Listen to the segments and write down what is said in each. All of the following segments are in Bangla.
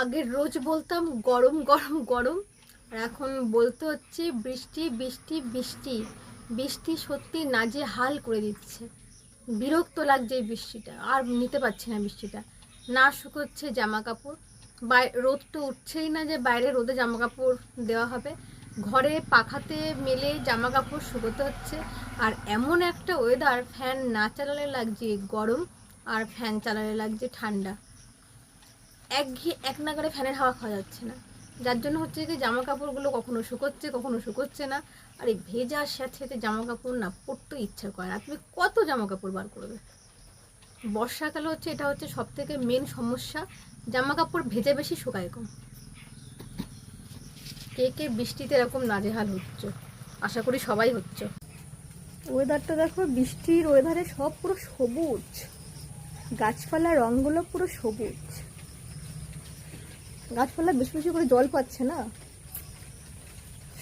আগে রোজ বলতাম গরম গরম গরম। আর এখন বলতে হচ্ছে বৃষ্টি বৃষ্টি বৃষ্টি। বৃষ্টি সত্যি নাজে হাল করে দিচ্ছে। বিরক্ত লাগছে এই বৃষ্টিটা। আর নিতে পারছি না বৃষ্টিটা। না শুকোচ্ছে জামা কাপড় রোদ তো উঠছেই না যে বাইরে রোদে জামা কাপড় দেওয়া হবে। ঘরে পাখাতে মেলে জামা কাপড় শুকোতে হচ্ছে। আর এমন একটা ওয়েদার ফ্যান না চালালে লাগছে গরম আর ফ্যান চালালে লাগছে ঠান্ডা। এক এক নাগারে ফ্যানের হাওয়া খাওয়া যাচ্ছে না। যার জন্য হচ্ছে কি জামা কাপড়গুলো কখনো শুকোচ্ছে কখনো শুকোচ্ছে না। আর এই ভেজা স্যাঁতস্যাঁতে জামা কাপড় না পরতে ইচ্ছা করে না। তুমি কত জামা কাপড় বার করবে? বর্ষাকালে হচ্ছে এটা হচ্ছে সব থেকে মেন সমস্যা। জামা কাপড় ভেজে বেশি শুকায় কম। কে কে বৃষ্টিতে এরকম নাজেহাল হচ্ছে? আশা করি সবাই হচ্ছে। ওয়েদারটা দেখো, বৃষ্টির ওয়েদারে সব পুরো সবুজ। গাছপালা রঙগুলো পুরো সবুজ। গাছপালা বেশি বেশি করে জল পাচ্ছে না।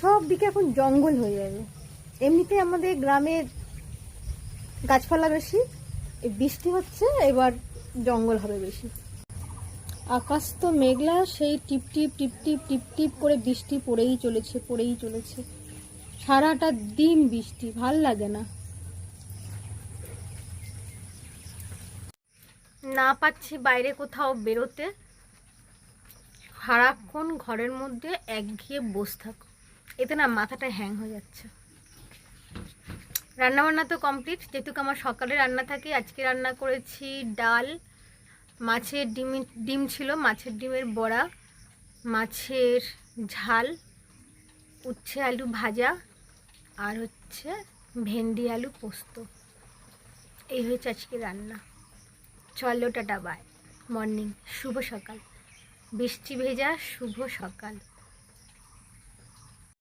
সব দিকে এখন জঙ্গল হয়ে যাবে। এমনিতে আমাদের গ্রামের গাছপালা বেশি বৃষ্টি হচ্ছে, এবার জঙ্গল হবে বেশি। আকাশ তো মেঘলা, সেই টিপ টিপ টিপ টিপ টিপ টিপ করে বৃষ্টি পড়েই চলেছে পড়েই চলেছে। সারাটা দিন বৃষ্টি, ভালো লাগে না। না পাচ্ছি বাইরে কোথাও বেরোতে। সারাক্ষণ ঘরের মধ্যে একঘেয়ে বসে থাকো। এতে না মাথাটা হ্যাং হয়ে যাচ্ছে। রান্নাবান্না তো কমপ্লিট যেহেতু আমার সকালে রান্না থাকে, আজকে রান্না করেছি ডাল, মাছের ডিম ডিম ছিল, মাছের ডিমের বড়া, মাছের ঝাল, উচ্ছে আলু ভাজা, আর হচ্ছে ভেন্ডি আলু পোস্ত। এই হয়েছে আজকে রান্না। চলো টাটা বাই মর্নিং শুভ সকাল। বৃষ্টি ভেজা শুভ সকাল।